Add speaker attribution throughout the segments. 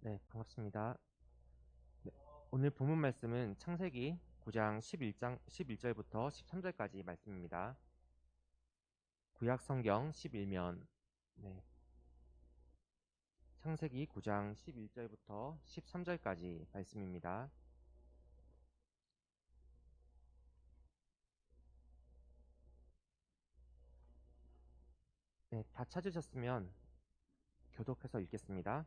Speaker 1: 네, 반갑습니다. 네, 오늘 본문 말씀은 창세기 9장 11장 11절부터 13절까지 말씀입니다. 구약 성경 11면 네. 창세기 9장 11절부터 13절까지 말씀입니다. 네, 다 찾으셨으면 교독해서 읽겠습니다.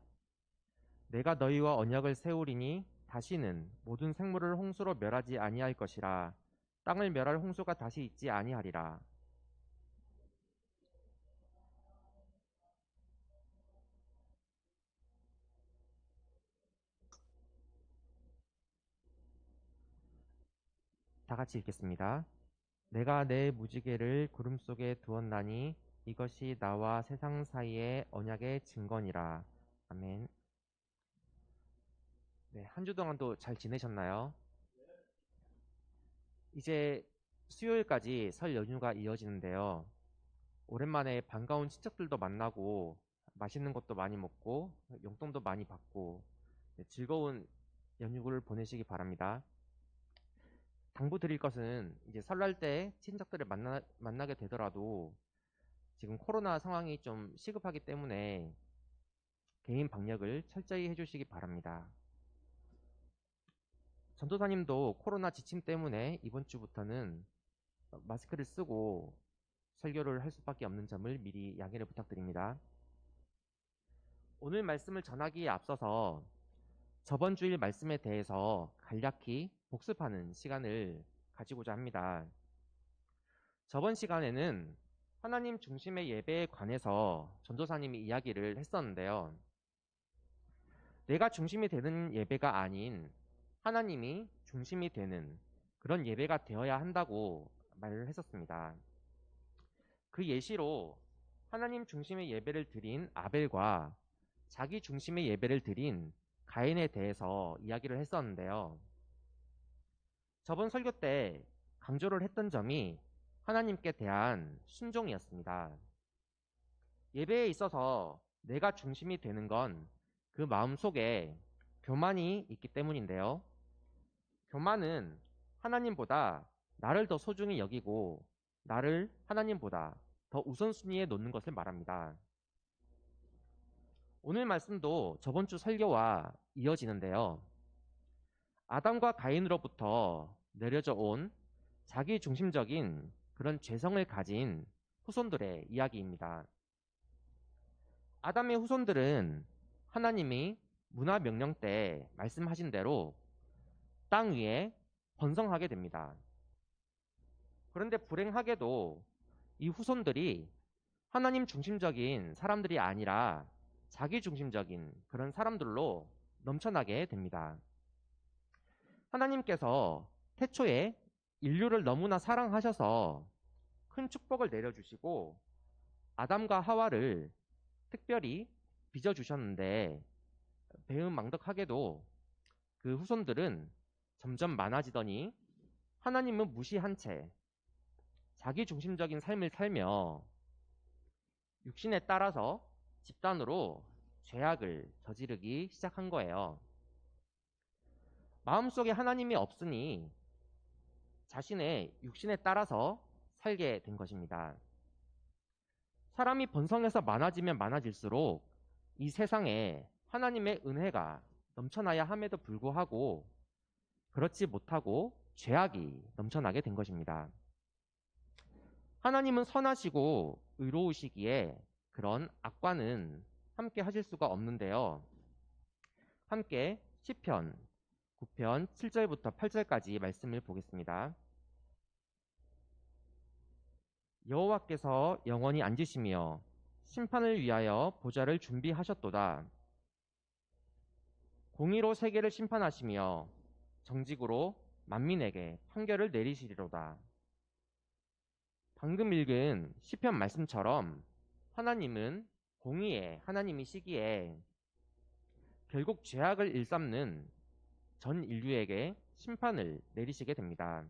Speaker 1: 내가 너희와 언약을 세우리니 다시는 모든 생물을 홍수로 멸하지 아니할 것이라 땅을 멸할 홍수가 다시 있지 아니하리라 다 같이 읽겠습니다. 내가 내 무지개를 구름 속에 두었나니 이것이 나와 세상 사이의 언약의 증거니라. 아멘. 네, 한 주 동안 도 잘 지내셨나요? 이제 수요일까지 설 연휴가 이어지는데요. 오랜만에 반가운 친척들도 만나고 맛있는 것도 많이 먹고 용돈도 많이 받고 네, 즐거운 연휴를 보내시기 바랍니다. 당부 드릴 것은 이제 설날 때 친척들을 만나, 만나게 되더라도 지금 코로나 상황이 좀 시급하기 때문에 개인 방역을 철저히 해주시기 바랍니다. 전도사님도 코로나 지침 때문에 이번 주부터는 마스크를 쓰고 설교를 할 수밖에 없는 점을 미리 양해를 부탁드립니다. 오늘 말씀을 전하기에 앞서서 저번 주일 말씀에 대해서 간략히 복습하는 시간을 가지고자 합니다. 저번 시간에는 하나님 중심의 예배에 관해서 전도사님이 이야기를 했었는데요. 내가 중심이 되는 예배가 아닌 하나님이 중심이 되는 그런 예배가 되어야 한다고 말을 했었습니다. 그 예시로 하나님 중심의 예배를 드린 아벨과 자기 중심의 예배를 드린 가인에 대해서 이야기를 했었는데요. 저번 설교 때 강조를 했던 점이 하나님께 대한 순종이었습니다. 예배에 있어서 내가 중심이 되는 건 그 마음 속에 교만이 있기 때문인데요. 교만은 하나님보다 나를 더 소중히 여기고 나를 하나님보다 더 우선순위에 놓는 것을 말합니다. 오늘 말씀도 저번 주 설교와 이어지는데요. 아담과 가인으로부터 내려져 온 자기 중심적인 그런 죄성을 가진 후손들의 이야기입니다. 아담의 후손들은 하나님이 문화 명령 때 말씀하신 대로 땅 위에 번성하게 됩니다. 그런데 불행하게도 이 후손들이 하나님 중심적인 사람들이 아니라 자기 중심적인 그런 사람들로 넘쳐나게 됩니다. 하나님께서 태초에 인류를 너무나 사랑하셔서 큰 축복을 내려주시고 아담과 하와를 특별히 빚어주셨는데 배은망덕하게도 그 후손들은 점점 많아지더니 하나님은 무시한 채 자기 중심적인 삶을 살며 육신에 따라서 집단으로 죄악을 저지르기 시작한 거예요. 마음속에 하나님이 없으니 자신의 육신에 따라서 살게 된 것입니다. 사람이 번성해서 많아지면 많아질수록 이 세상에 하나님의 은혜가 넘쳐나야 함에도 불구하고 그렇지 못하고 죄악이 넘쳐나게 된 것입니다. 하나님은 선하시고 의로우시기에 그런 악과는 함께 하실 수가 없는데요. 함께 시편 9편 7절부터 8절까지 말씀을 보겠습니다. 여호와께서 영원히 앉으시며 심판을 위하여 보좌를 준비하셨도다. 공의로 세계를 심판하시며 정직으로 만민에게 판결을 내리시리로다. 방금 읽은 시편 말씀처럼 하나님은 공의의 하나님이시기에 결국 죄악을 일삼는 전 인류에게 심판을 내리시게 됩니다.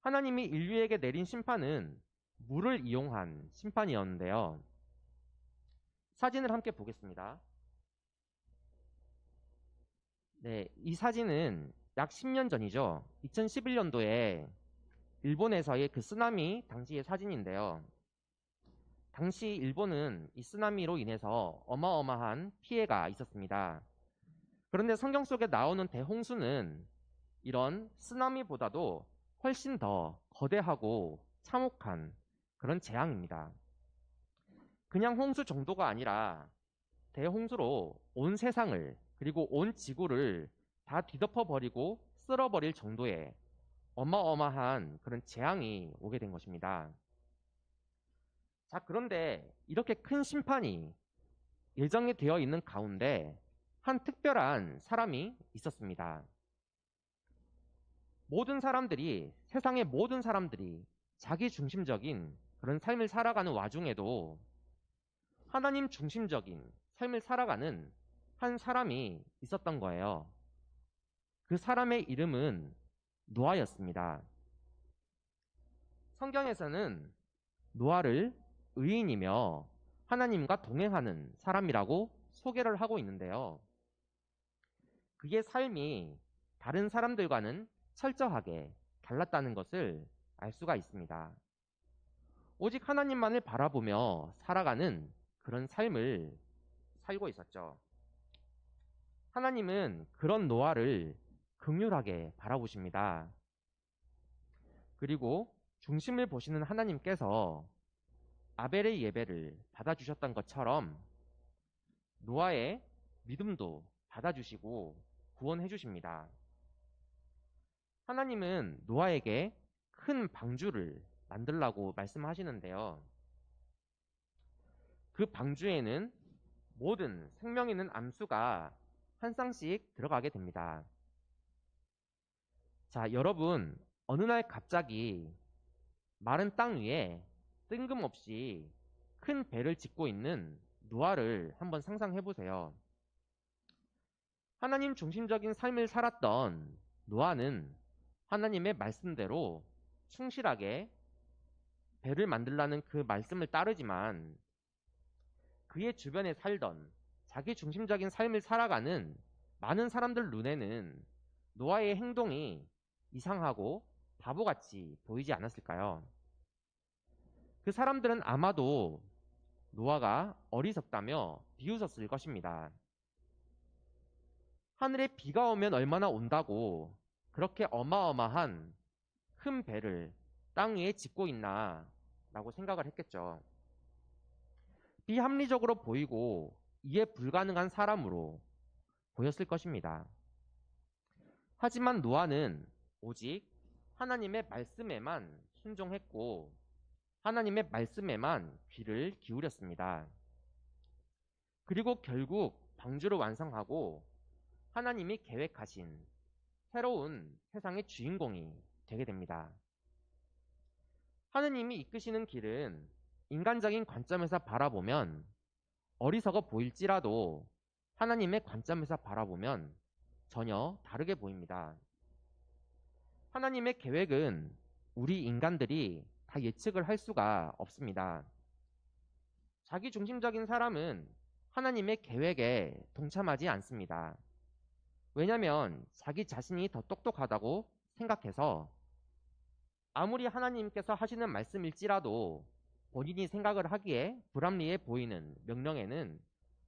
Speaker 1: 하나님이 인류에게 내린 심판은 물을 이용한 심판이었는데요. 사진을 함께 보겠습니다. 네, 이 사진은 약 10년 전이죠. 2011년도에 일본에서의 그 쓰나미 당시의 사진인데요. 당시 일본은 이 쓰나미로 인해서 어마어마한 피해가 있었습니다. 그런데 성경 속에 나오는 대홍수는 이런 쓰나미보다도 훨씬 더 거대하고 참혹한 그런 재앙입니다. 그냥 홍수 정도가 아니라 대홍수로 온 세상을 그리고 온 지구를 다 뒤덮어 버리고 쓸어버릴 정도의 어마어마한 그런 재앙이 오게 된 것입니다. 자, 그런데 이렇게 큰 심판이 예정이 되어 있는 가운데 한 특별한 사람이 있었습니다. 모든 사람들이, 세상의 모든 사람들이 자기 중심적인 그런 삶을 살아가는 와중에도 하나님 중심적인 삶을 살아가는 한 사람이 있었던 거예요. 그 사람의 이름은 노아였습니다. 성경에서는 노아를 의인이며 하나님과 동행하는 사람이라고 소개를 하고 있는데요. 그의 삶이 다른 사람들과는 철저하게 달랐다는 것을 알 수가 있습니다. 오직 하나님만을 바라보며 살아가는 그런 삶을 살고 있었죠. 하나님은 그런 노아를 극률하게 바라보십니다. 그리고 중심을 보시는 하나님께서 아벨의 예배를 받아주셨던 것처럼 노아의 믿음도 받아주시고 구원해 주십니다. 하나님은 노아에게 큰 방주를 만들라고 말씀하시는데요. 그 방주에는 모든 생명 있는 암수가 한 쌍씩 들어가게 됩니다. 자, 여러분, 어느 날 갑자기 마른 땅 위에 뜬금없이 큰 배를 짓고 있는 노아를 한번 상상해 보세요. 하나님 중심적인 삶을 살았던 노아는 하나님의 말씀대로 충실하게 배를 만들라는 그 말씀을 따르지만 그의 주변에 살던 자기 중심적인 삶을 살아가는 많은 사람들 눈에는 노아의 행동이 이상하고 바보같이 보이지 않았을까요? 그 사람들은 아마도 노아가 어리석다며 비웃었을 것입니다. 하늘에 비가 오면 얼마나 온다고 그렇게 어마어마한 큰 배를 땅 위에 짓고 있나 라고 생각을 했겠죠. 비합리적으로 보이고 이해 불가능한 사람으로 보였을 것입니다. 하지만 노아는 오직 하나님의 말씀에만 순종했고 하나님의 말씀에만 귀를 기울였습니다. 그리고 결국 방주를 완성하고 하나님이 계획하신 새로운 세상의 주인공이 되게 됩니다. 하느님이 이끄시는 길은 인간적인 관점에서 바라보면 어리석어 보일지라도 하나님의 관점에서 바라보면 전혀 다르게 보입니다. 하나님의 계획은 우리 인간들이 다 예측을 할 수가 없습니다. 자기 중심적인 사람은 하나님의 계획에 동참하지 않습니다. 왜냐하면 자기 자신이 더 똑똑하다고 생각해서 아무리 하나님께서 하시는 말씀일지라도 본인이 생각을 하기에 불합리해 보이는 명령에는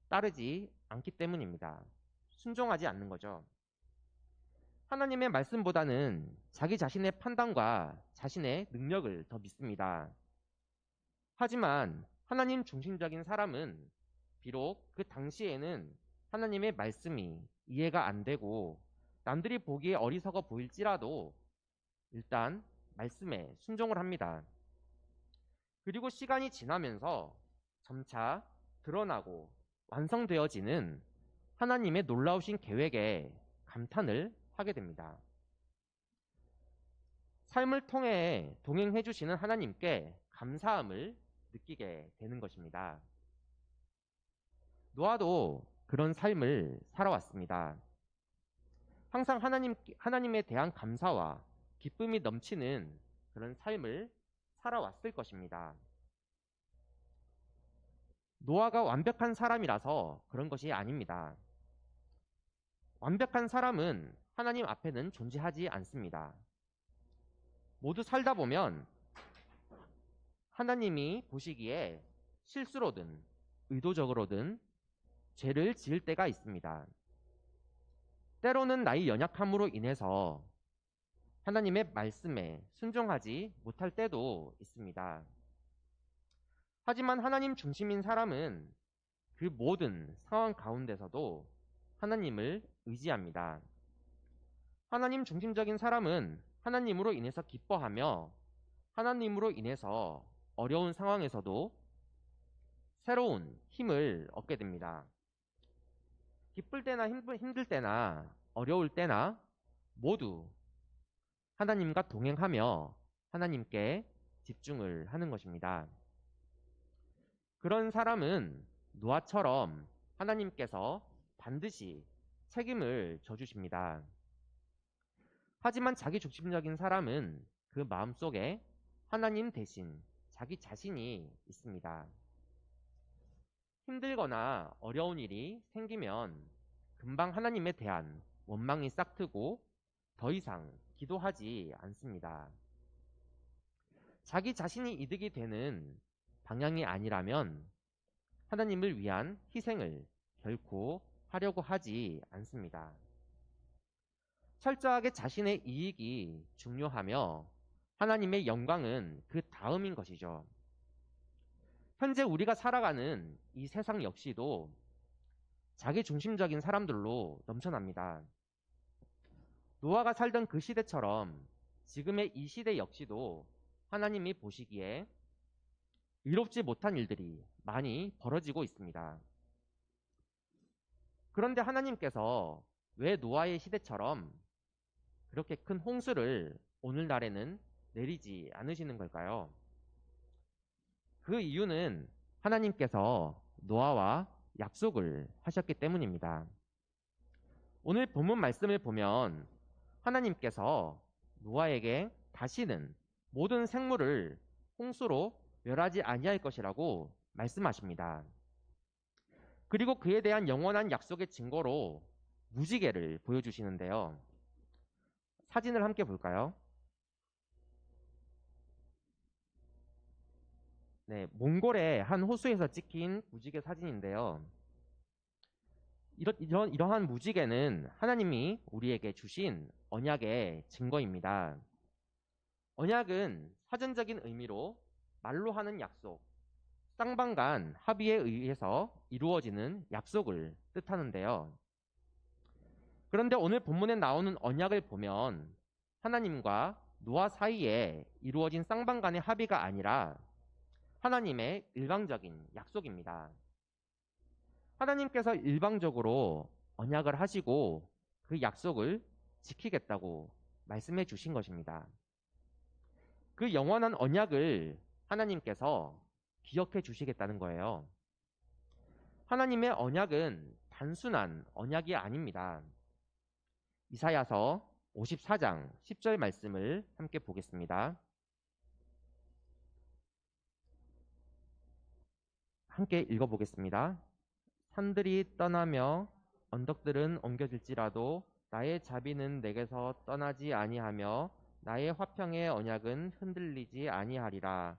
Speaker 1: 따르지 않기 때문입니다. 순종하지 않는 거죠. 하나님의 말씀보다는 자기 자신의 판단과 자신의 능력을 더 믿습니다. 하지만 하나님 중심적인 사람은 비록 그 당시에는 하나님의 말씀이 이해가 안 되고 남들이 보기에 어리석어 보일지라도 일단 말씀에 순종을 합니다. 그리고 시간이 지나면서 점차 드러나고 완성되어지는 하나님의 놀라우신 계획에 감탄을 하게 됩니다. 삶을 통해 동행해 주시는 하나님께 감사함을 느끼게 되는 것입니다. 노아도 그런 삶을 살아왔습니다. 항상 하나님, 하나님에 대한 감사와 기쁨이 넘치는 그런 삶을 살아왔을 것입니다. 노아가 완벽한 사람이라서 그런 것이 아닙니다. 완벽한 사람은 하나님 앞에는 존재하지 않습니다. 모두 살다 보면 하나님이 보시기에 실수로든 의도적으로든 죄를 지을 때가 있습니다. 때로는 나의 연약함으로 인해서 하나님의 말씀에 순종하지 못할 때도 있습니다. 하지만 하나님 중심인 사람은 그 모든 상황 가운데서도 하나님을 의지합니다. 하나님 중심적인 사람은 하나님으로 인해서 기뻐하며 하나님으로 인해서 어려운 상황에서도 새로운 힘을 얻게 됩니다. 기쁠 때나 힘들 때나 어려울 때나 모두 하나님과 동행하며 하나님께 집중을 하는 것입니다. 그런 사람은 노아처럼 하나님께서 반드시 책임을 져주십니다. 하지만 자기 중심적인 사람은 그 마음속에 하나님 대신 자기 자신이 있습니다. 힘들거나 어려운 일이 생기면 금방 하나님에 대한 원망이 싹트고 더 이상 기도하지 않습니다. 자기 자신이 이득이 되는 방향이 아니라면 하나님을 위한 희생을 결코 하려고 하지 않습니다. 철저하게 자신의 이익이 중요하며 하나님의 영광은 그 다음인 것이죠. 현재 우리가 살아가는 이 세상 역시도 자기 중심적인 사람들로 넘쳐납니다. 노아가 살던 그 시대처럼 지금의 이 시대 역시도 하나님이 보시기에 의롭지 못한 일들이 많이 벌어지고 있습니다. 그런데 하나님께서 왜 노아의 시대처럼 그렇게 큰 홍수를 오늘날에는 내리지 않으시는 걸까요? 그 이유는 하나님께서 노아와 약속을 하셨기 때문입니다. 오늘 본문 말씀을 보면 하나님께서 노아에게 다시는 모든 생물을 홍수로 멸하지 아니할 것이라고 말씀하십니다. 그리고 그에 대한 영원한 약속의 증거로 무지개를 보여주시는데요. 사진을 함께 볼까요? 네, 몽골의 한 호수에서 찍힌 무지개 사진인데요. 이러, 이러, 이러한 무지개는 하나님이 우리에게 주신 언약의 증거입니다. 언약은 사전적인 의미로 말로 하는 약속, 쌍방 간 합의에 의해서 이루어지는 약속을 뜻하는데요. 그런데 오늘 본문에 나오는 언약을 보면 하나님과 노아 사이에 이루어진 쌍방 간의 합의가 아니라 하나님의 일방적인 약속입니다. 하나님께서 일방적으로 언약을 하시고 그 약속을 지키겠다고 말씀해 주신 것입니다. 그 영원한 언약을 하나님께서 기억해 주시겠다는 거예요. 하나님의 언약은 단순한 언약이 아닙니다. 이사야서 54장 10절 말씀을 함께 보겠습니다. 함께 읽어보겠습니다. 산들이 떠나며 언덕들은 옮겨질지라도 나의 자비는 내게서 떠나지 아니하며 나의 화평의 언약은 흔들리지 아니하리라.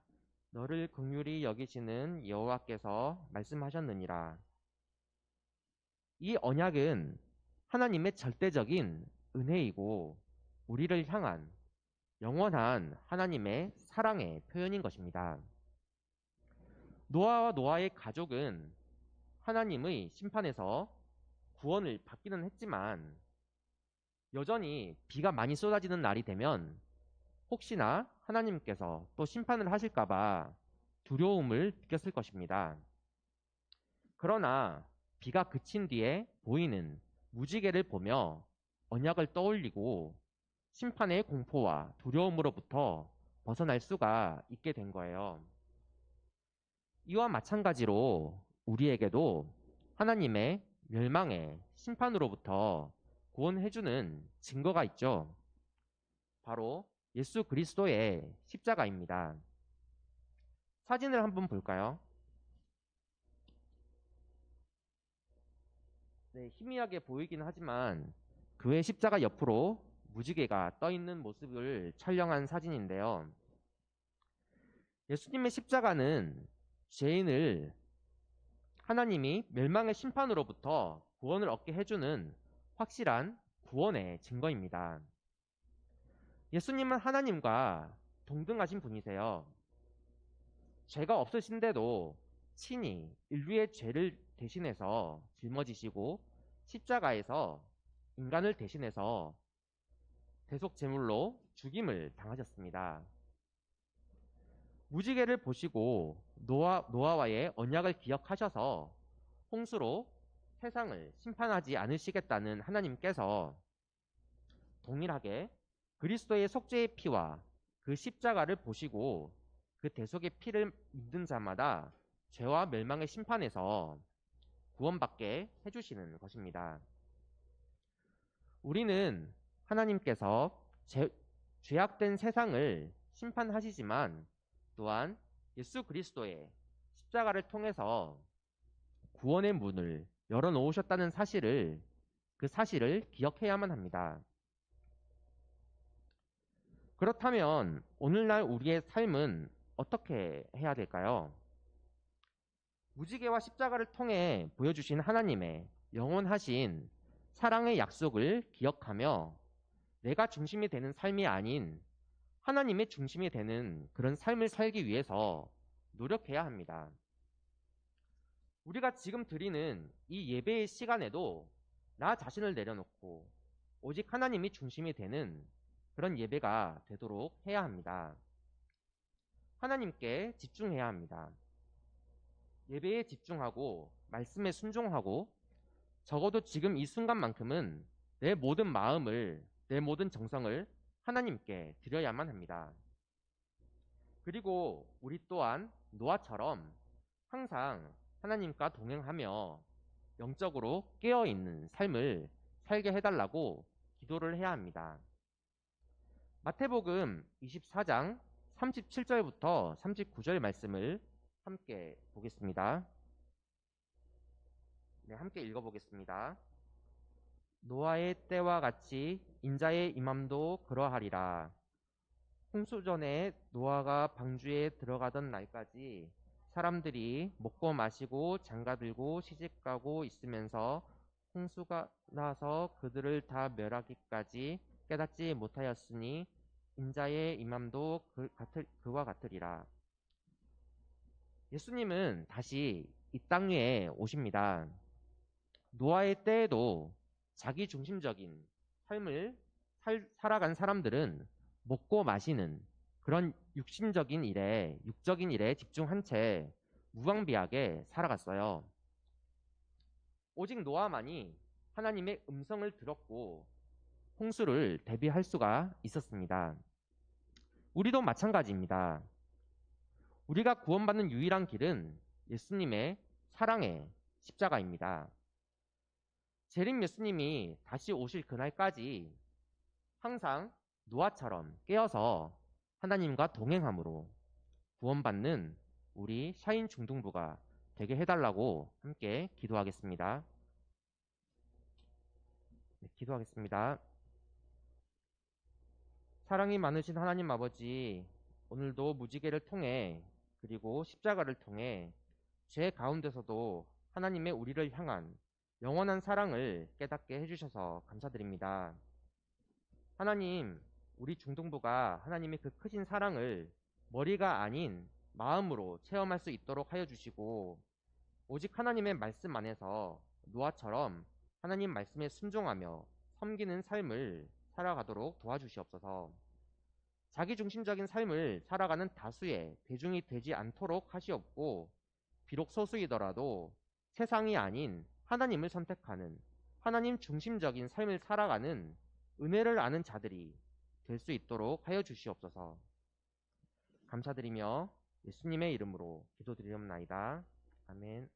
Speaker 1: 너를 긍휼히 여기시는 여호와께서 말씀하셨느니라. 이 언약은 하나님의 절대적인 은혜이고 우리를 향한 영원한 하나님의 사랑의 표현인 것입니다. 노아와 노아의 가족은 하나님의 심판에서 구원을 받기는 했지만 여전히 비가 많이 쏟아지는 날이 되면 혹시나 하나님께서 또 심판을 하실까봐 두려움을 느꼈을 것입니다. 그러나 비가 그친 뒤에 보이는 무지개를 보며 언약을 떠올리고 심판의 공포와 두려움으로부터 벗어날 수가 있게 된 거예요. 이와 마찬가지로 우리에게도 하나님의 멸망의 심판으로부터 구원해주는 증거가 있죠. 바로 예수 그리스도의 십자가입니다. 사진을 한번 볼까요? 네, 희미하게 보이긴 하지만 교회 십자가 옆으로 무지개가 떠 있는 모습을 촬영한 사진인데요. 예수님의 십자가는 죄인을 하나님이 멸망의 심판으로부터 구원을 얻게 해주는 확실한 구원의 증거입니다. 예수님은 하나님과 동등하신 분이세요. 죄가 없으신데도 친히 인류의 죄를 대신해서 짊어지시고 십자가에서 인간을 대신해서 대속 제물로 죽임을 당하셨습니다. 무지개를 보시고 노아, 노아와의 언약을 기억하셔서 홍수로 세상을 심판하지 않으시겠다는 하나님께서 동일하게 그리스도의 속죄의 피와 그 십자가를 보시고 그 대속의 피를 믿는 자마다 죄와 멸망의 심판에서 구원받게 해주시는 것입니다. 우리는 하나님께서 제, 죄악된 세상을 심판하시지만 또한 예수 그리스도의 십자가를 통해서 구원의 문을 열어놓으셨다는 사실을 그 사실을 기억해야만 합니다. 그렇다면 오늘날 우리의 삶은 어떻게 해야 될까요? 무지개와 십자가를 통해 보여주신 하나님의 영원하신 사랑의 약속을 기억하며 내가 중심이 되는 삶이 아닌 하나님의 중심이 되는 그런 삶을 살기 위해서 노력해야 합니다. 우리가 지금 드리는 이 예배의 시간에도 나 자신을 내려놓고 오직 하나님이 중심이 되는 그런 예배가 되도록 해야 합니다. 하나님께 집중해야 합니다. 예배에 집중하고 말씀에 순종하고 적어도 지금 이 순간만큼은 내 모든 마음을 내 모든 정성을 하나님께 드려야만 합니다. 그리고 우리 또한 노아처럼 항상 하나님과 동행하며 영적으로 깨어있는 삶을 살게 해달라고 기도를 해야 합니다. 마태복음 24장 37절부터 39절 말씀을 함께 보겠습니다. 네, 함께 읽어보겠습니다. 노아의 때와 같이 인자의 임함도 그러하리라. 홍수 전에 노아가 방주에 들어가던 날까지 사람들이 먹고 마시고 장가들고 시집가고 있으면서 홍수가 나서 그들을 다 멸하기까지 깨닫지 못하였으니 인자의 임함도 그 같을, 그와 같으리라. 예수님은 다시 이 땅 위에 오십니다. 노아의 때에도 자기 중심적인 삶을 살, 살아간 사람들은 먹고 마시는 그런 육신적인 일에, 육적인 일에 집중한 채 무방비하게 살아갔어요. 오직 노아만이 하나님의 음성을 들었고 홍수를 대비할 수가 있었습니다. 우리도 마찬가지입니다. 우리가 구원받는 유일한 길은 예수님의 사랑의 십자가입니다. 재림 예수님이 다시 오실 그날까지 항상 노아처럼 깨어서 하나님과 동행함으로 구원받는 우리 샤인 중등부가 되게 해달라고 함께 기도하겠습니다. 네, 기도하겠습니다. 사랑이 많으신 하나님 아버지, 오늘도 무지개를 통해 그리고 십자가를 통해 죄 가운데서도 하나님의 우리를 향한 영원한 사랑을 깨닫게 해주셔서 감사드립니다. 하나님, 우리 중등부가 하나님의 그 크신 사랑을 머리가 아닌 마음으로 체험할 수 있도록 하여 주시고, 오직 하나님의 말씀 안에서 노아처럼 하나님 말씀에 순종하며 섬기는 삶을 살아가도록 도와주시옵소서. 자기 중심적인 삶을 살아가는 다수의 대중이 되지 않도록 하시옵고, 비록 소수이더라도 세상이 아닌 하나님을 선택하는 하나님 중심적인 삶을 살아가는 은혜를 아는 자들이 될 수 있도록 하여 주시옵소서. 감사드리며 예수님의 이름으로 기도드리옵나이다. 아멘.